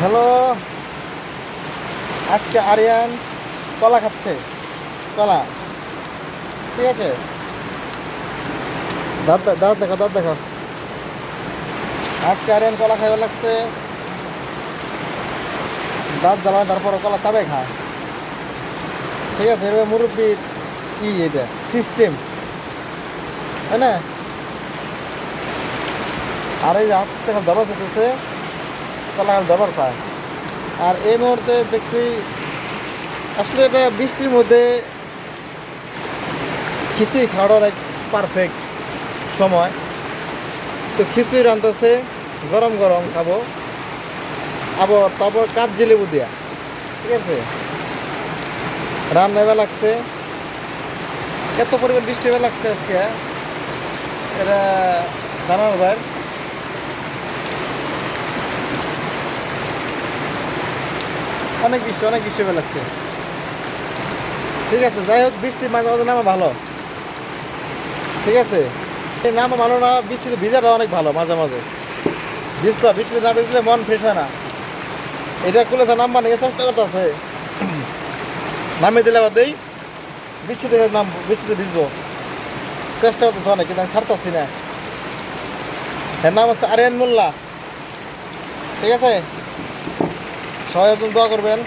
Hello. আজকে আরিয়ান কলা খাচ্ছে। কলা। ঠিক আছে? দাঁত দাঁত দেখো দাঁত দেখো আজকে আরিয়ান কলা খাইবার লাগছে। দাঁত জ্বালায় তারপর কলা চাবে খায় ঠিক আছে এবার মুরব্বীর ই এটা সিস্টেম তাই না? আর এই হাত থেকে দরবার যেতেছে গাছ দরবার পায় আর এই মুহূর্তে দেখছি আসলে এটা বৃষ্টির মধ্যে খিচুড়ি খাওয়ার এক পারফেক্ট সময়। তো খিচুড়ি রান্তেছে গরম গরম খাব। আবার তারপর কাঠ জিলেবু দিয়া, ঠিক আছে? রান্না এবার লাগছে। এত পরিমাণ বৃষ্টি এবার লাগছে আজকে এটা জানার বাইর। অনেক বৃষ্টি অনেক বৃষ্টি লাগছে ঠিক আছে যাই হোক বৃষ্টি মাঝে মাঝে নামা ভালো। ঠিক আছে? নামা ভালো না বৃষ্টিতে ভিজাটা অনেক ভালো মাঝে মাঝে। হয়, বৃষ্টিতে না ভিজলে মন ফ্রেশ হয় না। এটা খুলে তো নামবা নিয়ে চেষ্টা করতে আছে নামিয়ে দিলে আবার দেই। বৃষ্টিতে নাম বৃষ্টিতে ভিজবো। চেষ্টা করতেছে অনেক কিন্তু আমি ছাড়তেছি না। এর নাম হচ্ছে আরিয়ান মোল্লা। ঠিক আছে? একজন দোয়া করবেন।